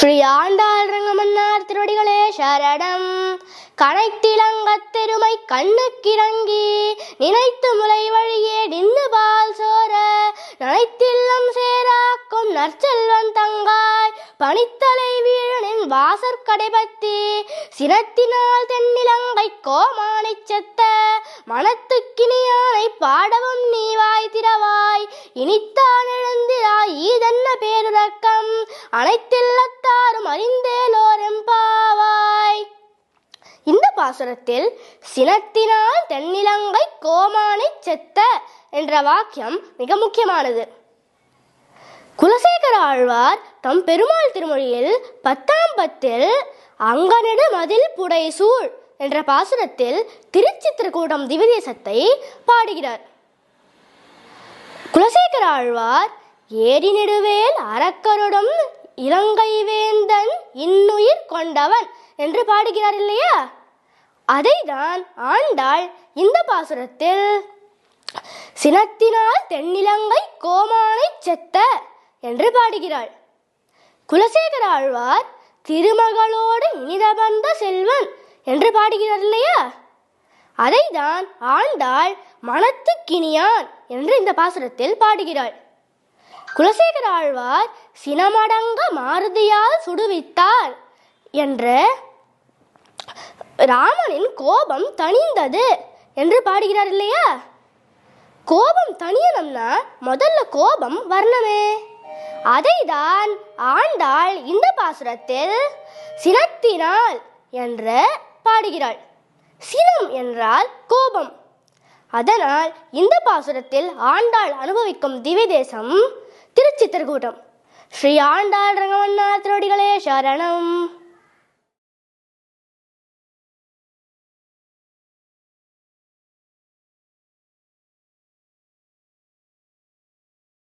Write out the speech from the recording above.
ஸ்ரீ ஆண்டாள் ரங்கமன்னார் திருவடிகளே சரணம். கனைத்திலங்கத் தெருமை கண்ணுக்கிறங்கி நினைத்து முலை வழியே நின்று பால் சோர நினைத்தில்லம் சேராக்கும் நற்செல்வன் தங்காய். பனித்தலை வீழனின் வாசற் கடைபத்தி. சினத்தினால் தென்னிலங்கை கோமானை செத்த. மனத்துக்கினியானை பாடவும் நீ வாய் திறவாய். இனித்தான் பேருறக்கம் அனைத்தில்லத்தாரும் அறிந்தேலோரெம்பாவாய் இந்த பாசுரத்தில் சினத்தினால் தென்னிலங்கை கோமானை செத்த என்ற வாக்கியம் மிக முக்கியமானது. குலசேகர ஆழ்வார் தம் பெருமாள் திருமொழியில் பத்தாம் பத்தில் அங்கனிடு மதில் புடைசூழ் என்ற பாசுரத்தில் திருச்சித்திரக்கூடம் திவிதேசத்தை பாடுகிறார். குலசேகர ஆழ்வார் ஏரி நெடுவேல் அரக்கருடும் இலங்கை வேந்தன் இன்னுயிர் கொண்டவன் என்று பாடுகிறார் இல்லையா? அதைதான் ஆண்டாள் இந்த பாசுரத்தில். சினத்தினால் தென்னிலங்கை கோமானை செத்த என்று பாடுகிறாள். குலசேகர ஆழ்வார் திருமகளோடு இனிதபந்த செல்வன் என்று பாடுகிறார் இல்லையா? அதைதான் ஆண்டாள் மனத்துக்கினியான் என்று இந்த பாசுரத்தில் பாடுகிறாள். குலசேகர ஆழ்வார் சினமடங்க மாருதியால் சுடுவித்தார் என்று ராமனின் கோபம் தணிந்தது என்று பாடுகிறார் இல்லையா? கோபம் தணியணும்னா முதல்ல கோபம் வரணுமே. அதைதான் ஆண்டாள் இந்த பாசுரத்தில் சினத்தினால் என்று பாடுகிறாள். சினம் என்றால் கோபம். அதனால் இந்த பாசுரத்தில் ஆண்டாள் அனுபவிக்கும் திவ்யதேசம் திருச்சித்திரகூட்டம் ஸ்ரீ ஆண்டாள் ரங்கமன்னார் திருவடிகளே சரணம்.